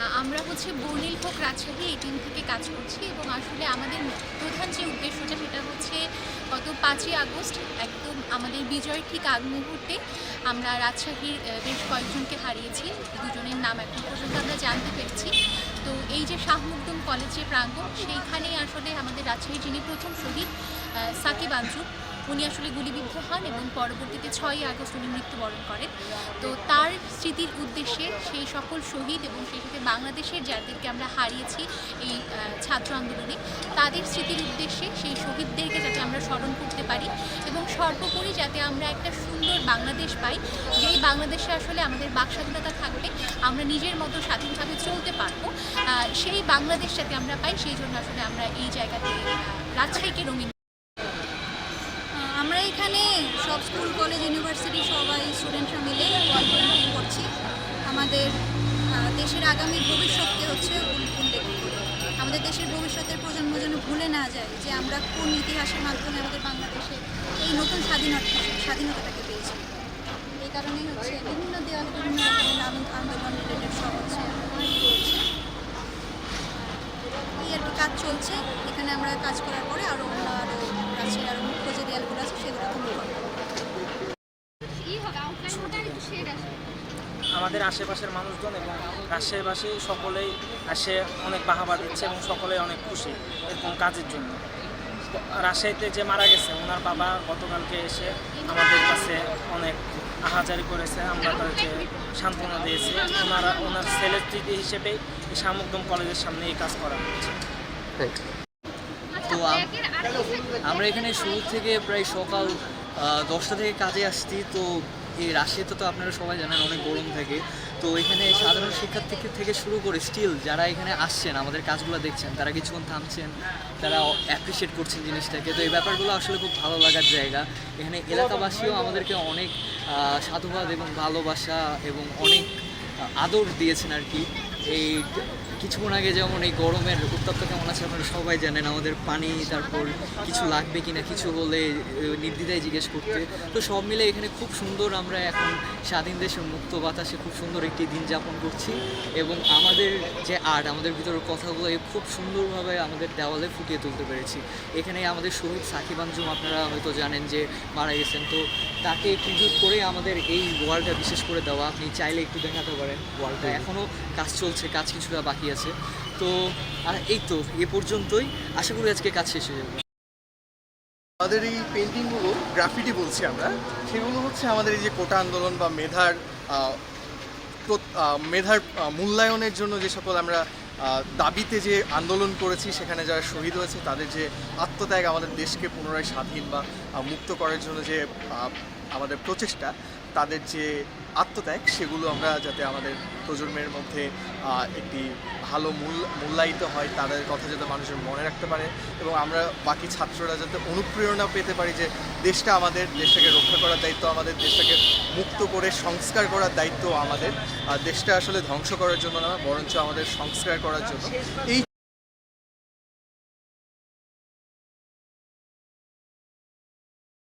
আমরা হচ্ছে বর্ণিল হোক রাজশাহী এই টিম থেকে কাজ করছি এবং আসলে আমাদের প্রধান যে উদ্দেশ্যটা সেটা হচ্ছে গত পাঁচই আগস্ট একদম আমাদের বিজয়ের ঠিক আগ মুহূর্তে আমরা রাজশাহীর বেশ কয়েকজনকে হারিয়েছি। দুজনের নাম এখন পর্যন্ত আমরা জানতে পেরেছি। তো এই যে শাহ মুকদুম কলেজের প্রাঙ্গণ, সেইখানেই আসলে আমাদের রাজশাহীর যিনি প্রথম শহীদ সাকিব আঞ্জুম উনি আসলে গুলিবিদ্ধ হন এবং পরবর্তীতে ছয়ই আগস্ট উনি মৃত্যুবরণ করেন। তো তার স্মৃতির উদ্দেশ্যে সেই সকল শহীদ এবং সেই সাথে বাংলাদেশের যাদেরকে আমরা হারিয়েছি এই ছাত্র আন্দোলনে, তাদের স্মৃতির উদ্দেশ্যে সেই শহীদদেরকে যাতে আমরা স্মরণ করতে পারি এবং সর্বোপরি যাতে আমরা একটা সুন্দর বাংলাদেশ পাই, যেই বাংলাদেশে আসলে আমাদের বাক স্বাধীনতা থাকবে, আমরা নিজের মতো স্বাধীনভাবে চলতে পারব সেই বাংলাদেশ যাতে আমরা পাই, সেই জন্য আসলে আমরা এই জায়গাতে রাজশাহীকে রঙিন সব স্কুল, কলেজ, ইউনিভার্সিটি সবাই স্টুডেন্টরা মিলে ওয়াল পেন্টিং করছি। আমাদের দেশের আগামী ভবিষ্যৎকে হচ্ছে উল্লেখ করে আমাদের দেশের ভবিষ্যতের প্রজন্ম যেন ভুলে না যায় যে আমরা কোন ইতিহাসের মাধ্যমে আমাদের বাংলাদেশে এই নতুন স্বাধীনতা, স্বাধীনতাটাকে পেয়েছি। এই কারণেই হচ্ছে বিভিন্ন দেওয়াল, বিভিন্ন আন্দোলন রিলেটেড সব হচ্ছে এই আর কি কাজ চলছে, এখানে আমরা কাজ করার পরে আমাদের আশেপাশের মানুষজন এবং রাজশাহীবাসী সকলেই আসে অনেক বাহাবা দিচ্ছে এবং সকলেই অনেক খুশি এরকম কাজের জন্য। রাজশাহীতে যে মারা গেছে ওনার বাবা গতকালকে এসে আমাদের কাছে অনেক আহাজারি করেছে আমরা তাদেরকে সান্ত্বনা দিয়েছি। ওনারা ওনার ছেলের স্মৃতি হিসেবেই এই শামুকদম কলেজের সামনে এই কাজ করা হচ্ছে। তো আমরা এখানে শুরু থেকে প্রায় সকাল দশটা থেকে কাজে আসছি তো এই রাশিয়াতে তো আপনারা সবাই জানেন অনেক গরম থাকে। তো এখানে সাধারণ শিক্ষার্থী থেকে শুরু করে স্টিল যারা এখানে আসছেন, আমাদের কাজগুলো দেখছেন, তারা কিছুক্ষণ থামছেন, তারা অ্যাপ্রিসিয়েট করছেন জিনিসটাকে। তো এই ব্যাপারগুলো আসলে খুব ভালো লাগার জায়গা। এখানে এলাকাবাসীও আমাদেরকে অনেক সাধুবাদ এবং ভালোবাসা এবং অনেক আদর দিয়েছেন আর কি। এই কিছুক্ষণ আগে যেমন এই গরমের উত্তপ্ত কেমন আছে আপনারা সবাই জানেন আমাদের পানি তারপর কিছু লাগবে কিনা কিছু হলে আহ, নির্দ্বিধায় জিজ্ঞেস করতে। তো সব মিলে এখানে খুব সুন্দর আমরা এখন স্বাধীন দেশের মুক্ত বাতাসে খুব সুন্দর একটি দিন যাপন করছি এবং আমাদের যে আর্ট আমাদের ভিতরের কথাগুলো খুব সুন্দরভাবে আমাদের দেওয়ালে ফুটিয়ে তুলতে পেরেছি। এখানে আমাদের শহীদ সাকিব আঞ্জুম আপনারা হয়তো জানেন যে মারা গেছেন। তো তাকে ট্রিবিউট করে আমাদের এই ওয়ার্ল্ডটা বিশেষ করে দেওয়া। আপনি চাইলে একটু দেখাতে পারেন ওয়ার্ল্ডটা এখনও কাজ চলছে কাজ কিছুটা বাকি আছে। তো এই তো এ পর্যন্তই। আশা করি আজকে কাজ শেষ হয়ে যাবে। আমাদের এই পেন্টিংগুলো গ্রাফিটি বলছি আমরা সেগুলো হচ্ছে আমাদের এই যে কোটা আন্দোলন বা মেধার মেধার মূল্যায়নের জন্য যে সকল আমরা দাবিতে যে আন্দোলন করেছি সেখানে যারা শহীদ হয়েছে তাদের যে আত্মত্যাগ আমাদের দেশকে পুনরায় স্বাধীন বা মুক্ত করার জন্য যে আমাদের প্রচেষ্টা, তাদের যে আত্মত্যাগ, সেগুলো আমরা যাতে আমাদের প্রজন্মের মধ্যে একটি ভালো মূল, মূল্যায়িত হয়, তাদের কথা যাতে মানুষের মনে রাখতে পারে এবং আমরা বাকি ছাত্ররা যাতে অনুপ্রেরণা পেতে পারি যে দেশটা আমাদের, দেশটাকে রক্ষা করার দায়িত্ব আমাদের, দেশটাকে মুক্ত করে সংস্কার করার দায়িত্ব আমাদের। দেশটা আসলে ধ্বংস করার জন্য না, বরঞ্চ আমাদের সংস্কার করার জন্য। এই